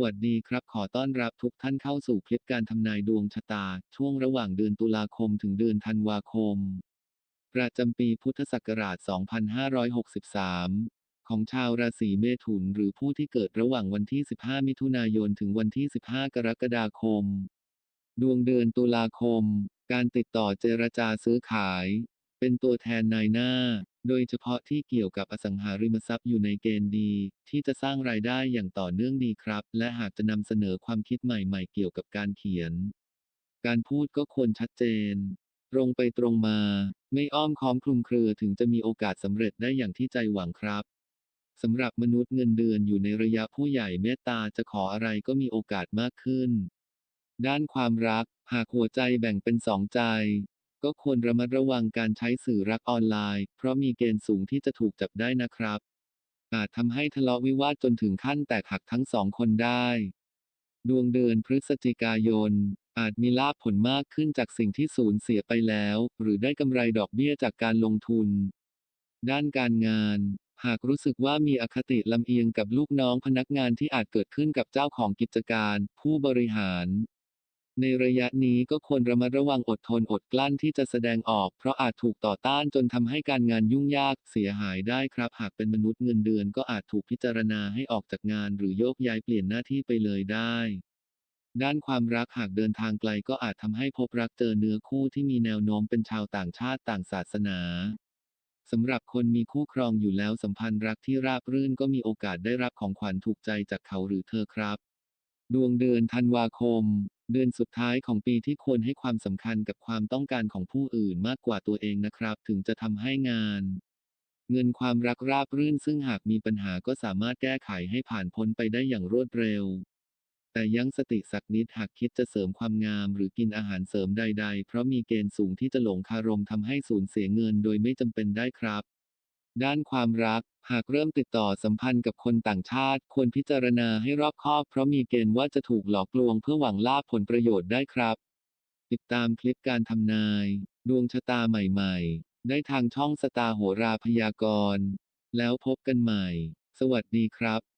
วัสดีครับ ขอต้อนรับทุกท่านเข้าสู่คลิปการทำนายดวงชะตา ช่วงระหว่างเดือนตุลาคมถึงเดือนธันวาคม ประจำปีพุทธศักราช 2563 ของชาวราศีเมถุนหรือผู้ที่เกิดระหว่างวันที่ 15 มิถุนายนถึงวันที่ 15 กรกฎาคม ดวงเดือนตุลาคม การติดต่อเจรจาซื้อขาย เป็นตัวแทนนายหน้า โดยเฉพาะที่เกี่ยวกับอสังหาริมทรัพย์อยู่ในเกณฑ์ดี ที่จะสร้างรายได้อย่างต่อเนื่องดีครับ และหากจะนำเสนอความคิดใหม่ๆ เกี่ยวกับการเขียน การพูดก็ควรชัดเจน ตรงไปตรงมา ไม่อ้อมค้อมคลุมเครือถึงจะมีโอกาสสำเร็จได้อย่างที่ใจหวังครับสำหรับมนุษย์เงินเดือนอยู่ในระยะผู้ใหญ่เมตตาจะขออะไรก็มีโอกาสมากขึ้น ด้านความรัก หากหัวใจแบ่งเป็นสองใจ ก็ควรระมัดระวังการใช้สื่อรักออนไลน์ เพราะมีเกณฑ์สูงที่จะถูกจับได้นะครับ อาจทำให้ทะเลาะวิวาทจนถึงขั้นแตกหักทั้งสองคนได้ ดวงเดือนพฤศจิกายน อาจมีลาภผลมากขึ้นจากสิ่งที่สูญเสียไปแล้ว หรือได้กำไรดอกเบี้ยจากการลงทุน ด้านการงาน หากรู้สึกว่ามีอคติลำเอียงกับลูกน้องพนักงานที่อาจเกิดขึ้นกับเจ้าของกิจการ ผู้บริหาร ในระยะนี้ก็ควรระมัดระวังอดทนอดกลั้นที่จะแสดงออก เพราะอาจถูกต่อต้านจนทำให้การงานยุ่งยากเสียหายได้ครับ หากเป็นมนุษย์เงินเดือนก็อาจถูกพิจารณาให้ออกจากงาน หรือโยกย้ายเปลี่ยนหน้าที่ไปเลยได้ ด้านความรักหากเดินทางไกลก็อาจทำให้พบรักเจอเนื้อคู่ที่มีแนวโน้มเป็นชาวต่างชาติต่างศาสนาสำหรับคนมีคู่ครองอยู่แล้วสัมพันธ์รักที่ราบรื่นก็มีโอกาสได้รับของขวัญถูกใจจากเขาหรือเธอครับ ดวงเดือนธันวาคม เดือนสุดท้ายของปีที่ควรให้ความสำคัญกับความต้องการของผู้อื่นมากกว่าตัวเองนะครับ ถึงจะทำให้งาน เงินความรักราบรื่นซึ่งหากมีปัญหาก็สามารถแก้ไขให้ผ่านพ้นไปได้อย่างรวดเร็ว แต่ยังสติสักนิดหากคิดจะเสริมความงามหรือกินอาหารเสริมใด ๆ เพราะมีเกณฑ์สูงที่จะหลงคารมทำให้สูญเสียเงินโดยไม่จำเป็นได้ครับ ด้านความรัก หากเริ่มติดต่อสัมพันธ์กับคนต่างชาติ ควรพิจารณาให้รอบคอบ เพราะมีเกณฑ์ว่าจะถูกหลอกลวงเพื่อหวังลาภผลประโยชน์ได้ครับ ติดตามคลิปการทำนาย ดวงชะตาใหม่ๆ ได้ทางช่องสตาโหราพยากรณ์ แล้วพบกันใหม่ สวัสดีครับ